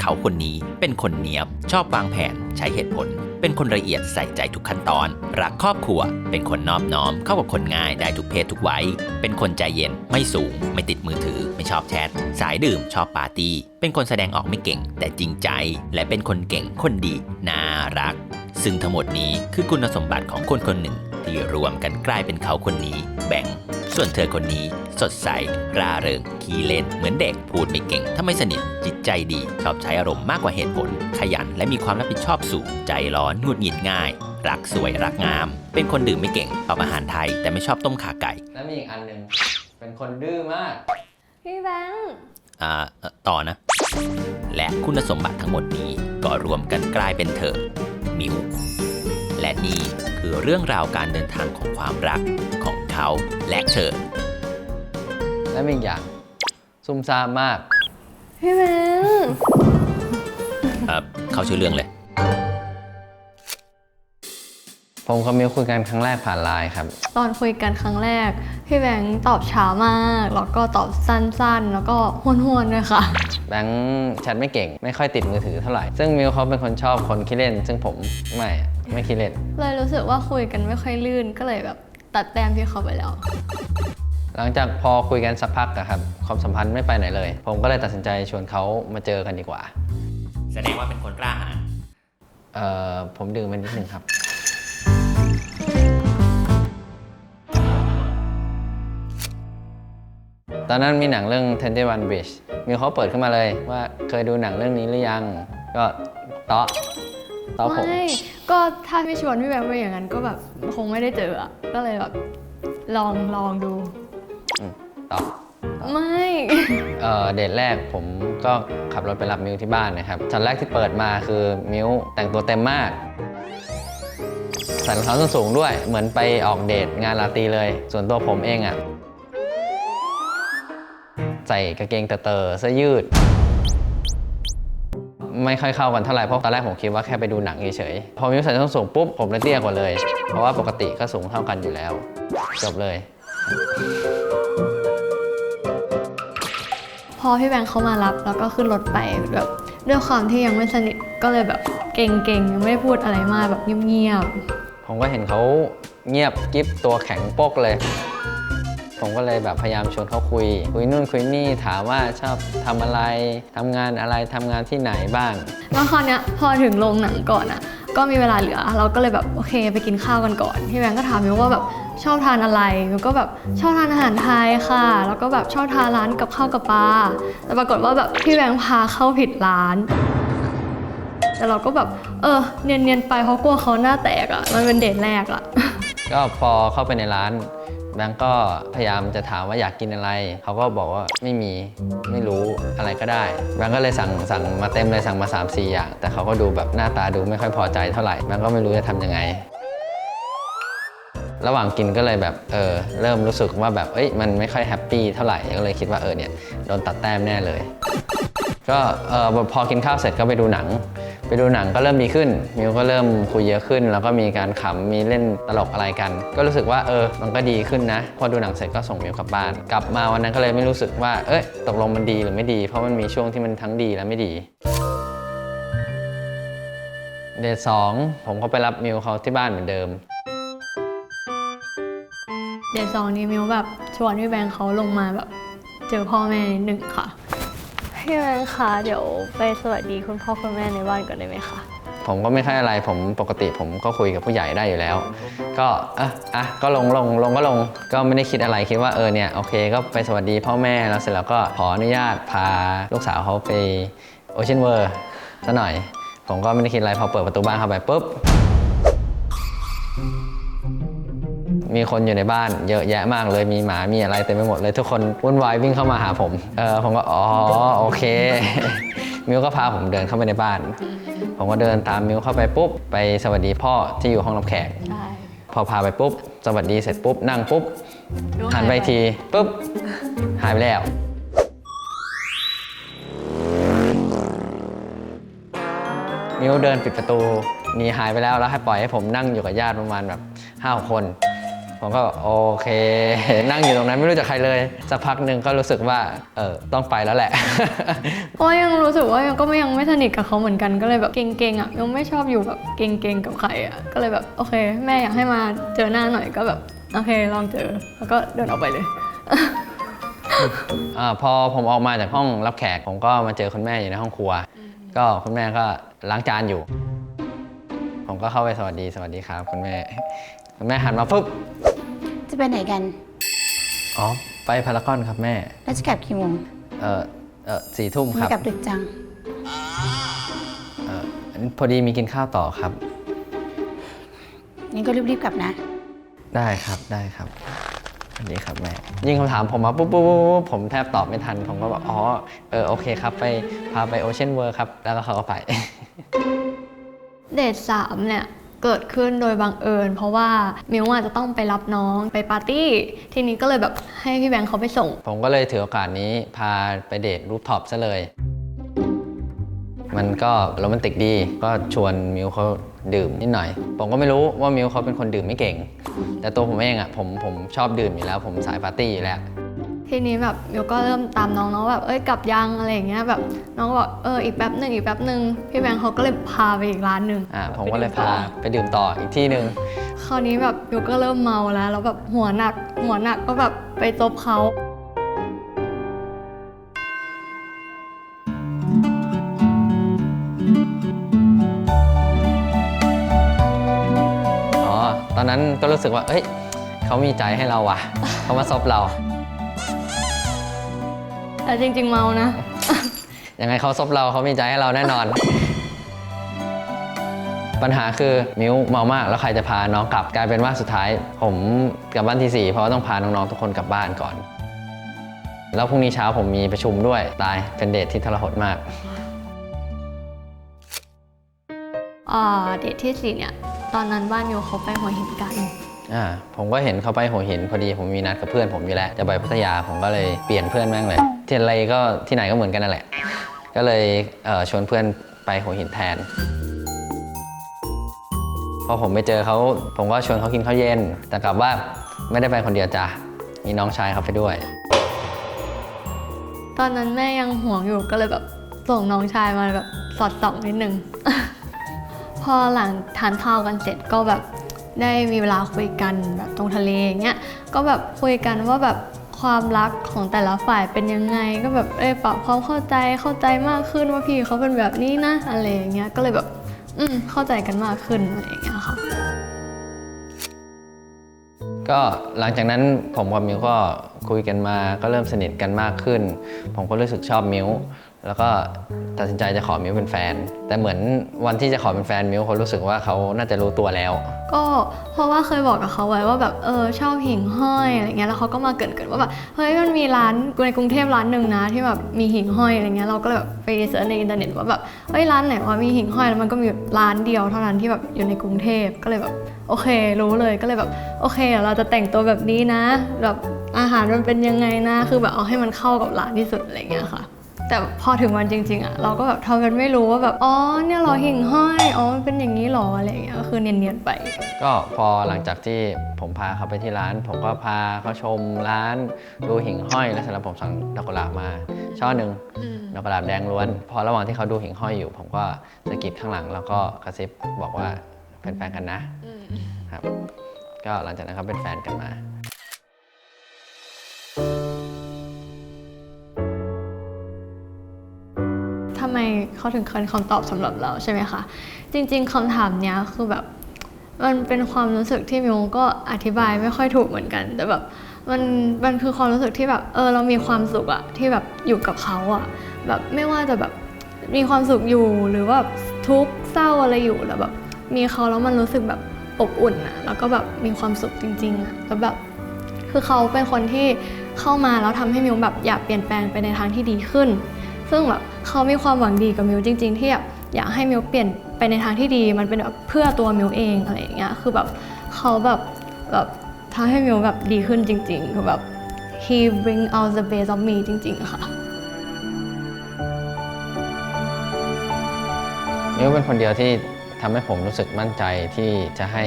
เขาคนนี้เป็นคนเนียบ ชอบวางแผนใช้เหตุผล เป็นคนละเอียดใส่ใจทุกขั้นตอน รักครอบครัว เป็นคนนอบน้อมเข้ากับคนง่ายได้ทุกเพศทุกวัยเป็นคนใจเย็นไม่สูง ไม่ติดมือถือ ไม่ชอบแชทสายดื่มชอบปาร์ตี้ เป็นคนแสดงออกไม่เก่ง แต่จริงใจ และเป็นคนเก่งคนดีน่ารัก ซึ่งทั้งหมดนี้คือคุณสมบัติของคนคนหนึ่งที่รวมกันกลายเป็นเขาคนนี้ แบ่ง ส่วนเธอคนนี้สดใสร่าเริงขี้เล่น เหมือนเด็กพูดไม่เก่ง ถ้าไม่สนิท จิตใจดี ชอบใช้อารมณ์มากกว่าเหตุผล ขยันและมีความรับผิดชอบสูง ใจร้อนหงุดหงิดง่าย รักสวยรักงาม เป็นคนดื่มไม่เก่งชอบอาหารไทย แต่ไม่ชอบต้มขาไก่ แล้วมีอีกอันหนึ่งเป็นคนดื้อมาก พี่แบงค์อ่าเอ่อต่อนะ และคุณสมบัติทั้งหมดนี้ก็รวมกันกลายเป็นเธอมิวและนี่คือ เรื่องราวการเดินทางของความรักของเขาและเธอ และมีอีกอย่าง ซุ่มซ่ามมาก พี่แบงค์ เอ่อเขาชื่อเรื่องเลย ผมกับมิวคุยกันครั้งแรกผ่านไลน์ครับ ตอนคุยกันครั้งแรก พี่แบงค์ตอบช้ามาก แล้วก็ตอบสั้นๆ แล้วก็ห้วนๆด้วยค่ะ แบงค์แชทไม่เก่ง ไม่ค่อยติดมือถือเท่าไหร่ ซึ่งมิวเขาเป็นคนชอบคนขี้เล่น ซึ่งผมไม่อะไม่ขี้เล่น เลยรู้สึกว่าคุยกันไม่ค่อยลื่นก็เลยแบบตัดแต้มที่เขาไปแล้ว หลังจากพอคุยกันสักพักอะครับความสัมพันธ์ไม่ไปไหนเลย ผมก็เลยตัดสินใจชวนเขามาเจอกันดีกว่า แสดงว่าเป็นคนกล้าหาญเอ่อผมดื่มมานิดนึงครับ ตอนนั้นมีหนังเรื่อง21 Bridge มีเขาเปิดขึ้นมาเลยว่าเคยดูหนังเรื่องนี้หรือยัง ก็เตาะเตาะผม ไม่ก็ถ้าไม่ชวนพี่แบงค์ไปอย่างนั้นก็แบบคงไม่ได้เจออะก็เลยแบบลองลองดู อืมเตาะไม่ เอ่อเดทแรกผมก็ขับรถไปรับมิวที่บ้านนะครับช็อตแรกที่เปิดมาคือมิวแต่งตัวเต็มมาก ใส่รองเท้าส้นสูงด้วย เหมือนไปออกเดทงานลาตรีเลย ส่วนตัวผมเองอะ่ะ ใส่กางเกงเตอๆเสื้อยืด ไม่ค่อยเข้ากันเท่าไหร่เพราะตอนแรกผมคิดว่าแค่ไปดูหนังเฉยๆพอมิวใส่ส้นสูงปุ๊บผมเลยเตี้ยกว่าเลย เพราะว่าปกติก็สูงเท่ากันอยู่แล้ว จบเลย พอพี่แบงค์เขามารับแล้วก็ขึ้นรถไปแบบด้วยความที่ยังไม่สนิทก็เลยแบบเก่งๆยังไม่ได้พูดอะไรมากแบบเงียบผมก็เห็นเขาเงียบกิ๊บตัวแข็งโป๊กเลย ผมก็เลยแบบพยายามชวนเขาคุย คุยนู่นคุยนี่ถามว่าชอบทำอะไรทำงานอะไรทำงานที่ไหนบ้างๆแล้วคราวเนี้ยพอถึงโรงหนังก่อนอะก็มีเวลาเหลือ เราก็เลยแบบโอเคไปกินข้าวกันก่อนพี่แบงค์ก็ถามมิวว่าแบบชอบทานอะไรมิวก็แบบชอบทานอาหารไทยค่ะ แล้วก็แบบชอบทานร้านกับข้าวกับปลาแต่ปรากฏว่าแบบพี่แบงค์พาเข้าผิดร้าน แต่เราก็แบบเออเนียนๆไปเพราะกลัวเขาหน้าแตกอะมันเป็นเดทแรกอะ ก็พอเข้าไปในร้าน แบงก์ก็พยายามจะถามว่าอยากกินอะไร เขาก็บอกว่าไม่มีไม่รู้อะไรก็ได้ แบงก์ก็เลยสั่งสั่งมาเต็มเลยสั่งมา 3 4 อย่าง แต่เขาก็ดูแบบหน้าตาดูไม่ค่อยพอใจเท่าไหร่แบงก์ก็ไม่รู้จะทำยังไงระหว่างกินก็เลยแบบเออเริ่มรู้สึกว่าแบบเอ้ยมันไม่ค่อยแฮปปี้เท่าไหร่ก็เลยคิดว่าเออเนี่ยโดนตัดแต้มแน่เลย ก็เออพอกินข้าวเสร็จก็ไปดูหนัง ดูหนังก็เริ่มดีขึ้น มิวก็เริ่มคุยเยอะขึ้น แล้วก็มีการขำมีเล่นตลกอะไรกัน ก็รู้สึกว่าเออมันก็ดีขึ้นนะ พอดูหนังเสร็จก็ส่งมิวกลับบ้าน กลับมาวันนั้นก็เลยไม่รู้สึกว่าเอ้ยตกลงมันดีหรือไม่ดี เพราะมันมีช่วงที่มันทั้งดีและไม่ดีเดทสองผมก็ไปรับมิวเขาที่บ้านเหมือนเดิม เดทสองนี้มิวแบบชวนพี่แบงค์เขาลงมาแบบเจอพ่อแม่นิดหนึ่งค่ะ พี่แบงค์คะเดี๋ยวไปสวัสดีคุณพ่อคุณแม่ในบ้านก่อนได้ไหมคะผมก็ไม่ค่อยอะไรผมปกติผมก็คุยกับผู้ใหญ่ได้อยู่แล้ว ก็อะอะก็ลงลงลงก็ลงก็ไม่ได้คิดอะไรคิดว่าเออเนี่ยโอเคก็ไปสวัสดีพ่อแม่แล้วเสร็จแล้วก็ขออนุญาตพาลูกสาวเขาไปโอเชียนเวิร์ซะหน่อย ผมก็ไม่ได้คิดอะไรพอเปิดประตูบ้านเข้าไปปุ๊บ มีคนอยู่ในบ้านเยอะแยะมากเลยมีหมามีอะไรเต็มไปหมดเลยทุกคนวุ่นวายวิ่งเข้ามาหาผมเออผมก็อ๋อโอเค มิวก็พาผมเดินเข้าไปในบ้าน ผมก็เดินตามมิวเข้าไปปุ๊บ ไปสวัสดีพ่อที่อยู่ห้องรับแขกใช่พอพาไปปุ๊บ สวัสดีเสร็จปุ๊บ นั่งปุ๊บหันไปทีปุ๊บ หายไปแล้วมิวเดินปิดประตูหนีหายไปแล้วแล้วให้ปล่อยให้ผมนั่งอยู่กับญาติประมาณแบบห้าคน ผผมก็โอเค นั่งอยู่ตรงนั้นไม่รู้จักใครเลยสักพักหนึ่งก็รู้สึกว่าเออต้องไปแล้วแหละ เพราะว่ายังรู้สึกว่ายังก็ไม่ยังไม่สนิทกับเขาเหมือนกันก็เลยแบบเก่งๆอะยังไม่ชอบอยู่แบบเก่งๆกับใครอะก็เลยแบบโอเค แม่อยากให้มาเจอหน้าหน่อยก็แบบโอเคลองเจอแล้วก็เดินออกไปเลยอาพอผมออกมาจากห้องรับแขกผมก็มาเจอคุณแม่อยู่ในห้องครัว ก็คุณแม่ก็ล้างจานอยู่ ผมก็เข้าไปสวัสดีสวัสดีครับ คุณแม่ คุณแม่หันมาปุ๊บ จะไปไหนกัน อ๋อ ไปพารากอนครับแม่ แล้วจะกลับกี่โมงเออเออสี่ทุ่มคไม่รับ กลับดึกจัง เออพอดีมีกินข้าวต่อครับ งั้นก็รีบๆกลับนะ ได้ครับ ได้ครับสวัสดีครับแม่ ยิงคำถามผมมาปุ๊บปุ๊บปุ๊บปุ๊บผมแทบตอบไม่ทัน ผมก็บอกอ๋อ เออ โอเคครับ ไปพาไปโอเชียนเวิร์ครับ แล้วก็เขาก็ไป เดทสามเนี่ย เกิดขึ้นโดยบังเอิญ เพราะว่ามิวอาจจะต้องไปรับน้องไปปาร์ตี้ ทีนี้ก็เลยแบบให้พี่แบงค์เขาไปส่ง ผมก็เลยถือโอกาสนี้พาไปเดทรูปท็อปซะเลย มันก็โรแมนติกดี ก็ชวนมิวเขาดื่มนิดหน่อย ผมก็ไม่รู้ว่ามิวเขาเป็นคนดื่มไม่เก่ง แต่ตัวผมเองอะ่ะผมผมชอบดื่มอยู่แล้ว ผมสายปาร์ตี้อยู่แล้ว ทีนี้แบบมิวก็เริ่มตามน้องน้องแบบเอ้ยกลับยังอะไรอย่างเงี้ยแบบน้องก็บอกเอออีกแป๊บหนึ่งอีกแป๊บหนึ่งพี่แบงค์เขาก็เลยพาไปอีกร้านหนึ่งอ่าผมก็เลยพาไปดื่มต่ออีกที่หนึ่งคราวนี้แบบมิวก็เริ่มเมาแล้วแล้วแบบหัวหนักหัวหนักก็แบบไปจบเขาอ๋อตอนนั้นก็รู้สึกว่า เอ้ย เขามีใจให้เราว่ะ เขามาซบเรา แต่จริง ๆ เมานะ ยังไงเขาซบเราเขามีใจให้เราแน่นอน ปัญหาคือมิวเมามาก แล้วใครจะพาน้องกลับกลายเป็นว่าสุดท้าย ผมกลับบ้านที่ 4 เพราะว่าต้องพาน้องๆทุกคนกลับบ้านก่อน แล้วพรุ่งนี้เช้าผมมีประชุมด้วยตายเป็นเดทที่ทรหดมากอ่าเดทที่สี่เนี่ย ตอนนั้นบ้านมิวเขาไปหัวหินกัน อ่าผมก็เห็นเขาไปหัวหินพอดีผมมีนัดกับเพื่อนผมอยู่แล้วจะไปพัทยาผมก็เลยเปลี่ยนเพื่อนแม่งเลยที่อะไรก็ที่ไหนก็เหมือนกันนั่นแหละ ก็เลยเอ่อชวนเพื่อนไปหัวหินแทนพอผมไปเจอเขาผมก็ชวนเขากินข้าวเย็น แต่กลับว่าไม่ได้ไปคนเดียวจ้ะมีน้องชายเขาไปด้วย ตอนนั้นแม่ยังห่วงอยู่ก็เลยแบบส่งน้องชายมาแบบสอดส่องนิดนึง พอหลังทานข้าวกันเสร็จก็แบบ ได้มีเวลาคุยกันแบบตรงทะเลอย่างเงี้ยก็แบบคุยกันว่าแบบความรักของแต่ละฝ่ายเป็นยังไง ก็แบบเออปรับความเข้าใจเข้าใจมากขึ้นว่าพี่เขาเป็นแบบนี้นะอะไรอย่างเงี้ยก็เลยแบบอืมเข้าใจกันมากขึ้นอะไรอย่างเงี้ยค่ะก็หลังจากนั้นผมกับมิวก็คุยกันมาก็เริ่มสนิทกันมากขึ้น ผมก็รู้สึกชอบมิว แล้วก็ตัดสินใจจะขอมิวเป็นแฟน แต่เหมือนวันที่จะขอเป็นแฟนมิวเขารู้สึกว่าเขาน่าจะรู้ตัวแล้ว ก็เพราะว่าเคยบอกกับเขาไว้ว่าแบบเออชอบหิ่งห้อยอะไรเงี้ยแล้วเขาก็มาเกรินๆว่าแบบเฮ้ยมันมีร้านในกรุงเทพร้านหนึ่งนะ ที่แบบมีหิ่งห้อยอะไรเงี้ยเราก็เลยแบบไปเสิร์ชในอินเทอร์เน็ตว่าแบบเฮ้ยร้านไหนว่ามีหิ่งห้อยแล้วมันก็มีร้านเดียวเท่านั้นที่แบบอยู่ในกรุงเทพก็เลยแบบโอเค รู้เลยก็เลยแบบโอเคเราจะแต่งตัวแบบนี้นะ แบบอาหารมันเป็นยังไงนะ คือแบบเอาให้มันเข้ากับร้านที่สุดอะไรเงี้ยค่ะ แต่พอถึงวันจริง ๆอะเราก็แบบทำเป็นไม่รู้ว่าแบบอ๋อเนี่ยเหรอหิ่งห้อยอ๋อมันเป็นอย่างนี้เหรออะไรเงี้ยก็คือเนียนๆไป ก็พอหลังจากที่ผมพาเขาไปที่ร้าน ผมก็พาเขาชมร้านดูหิ่งห้อยแล้วเสร็จแล้วผมสั่งดอกกุหลาบมาช่อหนึ่งดอกกุหลาบแดงล้วน พอระหว่างที่เขาดูหิ่งห้อยอยู่ ผมก็สะกิดข้างหลังแล้วก็กระซิบบอกว่าเป็นแฟนกันนะครับก็หลังจากนั้นเขาเป็นแฟนกันมา ไมเขาถึงเป็นคำตอบสำหรับเราใช่ไหมคะ จริง ๆคำถามเนี้ยคือแบบมันเป็นความรู้สึกที่มิวก็อธิบายไม่ค่อยถูกเหมือนกัน แต่แบบมันมันคือความรู้สึกที่แบบเออเรามีความสุขอะที่แบบอยู่กับเขาอะแบบไม่ว่าจะแบบมีความสุขอยู่หรือว่าทุกข์เศร้าอะไรอยู่แล้วแบบมีเขาแล้วมันรู้สึกแบบอบอุ่นอะแล้วก็แบบมีความสุขจริงๆอะแล้วแบบคือเขาเป็นคนที่เข้ามาแล้วทำให้มิวแบบอยากเปลี่ยนแปลงไปในทางที่ดีขึ้น ซึ่งแบบเขามีความหวังดีกับมิวจริง ๆ ที่แบบอยากให้มิวเปลี่ยนไปในทางที่ดี มันเป็นแบบเพื่อตัวมิวเองอะไรอย่างเงี้ยคือแบบเขาแบบแบบทำให้มิวแบบดีขึ้นจริง ๆ คือแบบ he bring out the best of me จริง ๆ ค่ะมิวเป็นคนเดียวที่ทำให้ผมรู้สึกมั่นใจที่จะให้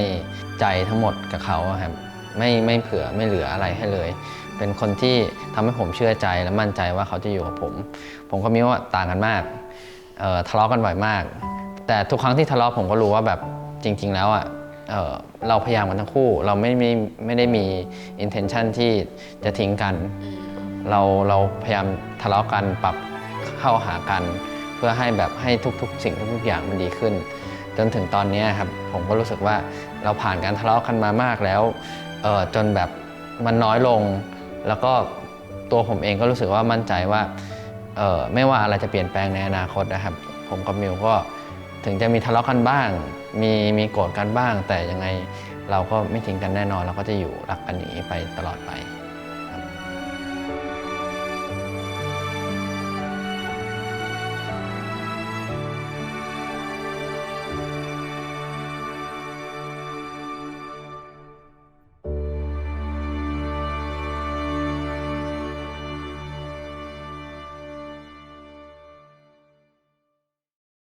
ใจทั้งหมดกับเขาครับไม่ไม่เผื่อไม่เหลืออะไรให้เลย เป็นคนที่ทำให้ผมเชื่อใจและมั่นใจว่าเขาจะอยู่กับผม ผมกับมิวอะต่างกันมากทะเลาะกันบ่อยมาก แต่ทุกครั้งที่ทะเลาะผมก็รู้ว่าแบบจริง ๆ แล้วอะเเราพยายามกันทั้งคู่ เราไม่ไม่ไม่ได้มี intention ที่จะทิ้งกัน เราเราพยายามทะเลาะกันปรับเข้าหากัน เพื่อให้แบบให้ทุก ๆ สิ่งทุกๆอย่างมันดีขึ้น จนถึงตอนนี้ครับผมก็รู้สึกว่าเราผ่านการทะเลาะกันมามากแล้วจนแบบมันน้อยลง แล้วก็ตัวผมเองก็รู้สึกว่ามั่นใจว่าไม่ว่าอะไรจะเปลี่ยนแปลงในอนาคตนะครับ ผมกับมิวก็ถึงจะมีทะเลาะกันบ้าง มีมีโกรธกันบ้าง แต่ยังไงเราก็ไม่ทิ้งกันแน่นอน เราก็จะอยู่รักกันอย่างนี้ไปตลอดไป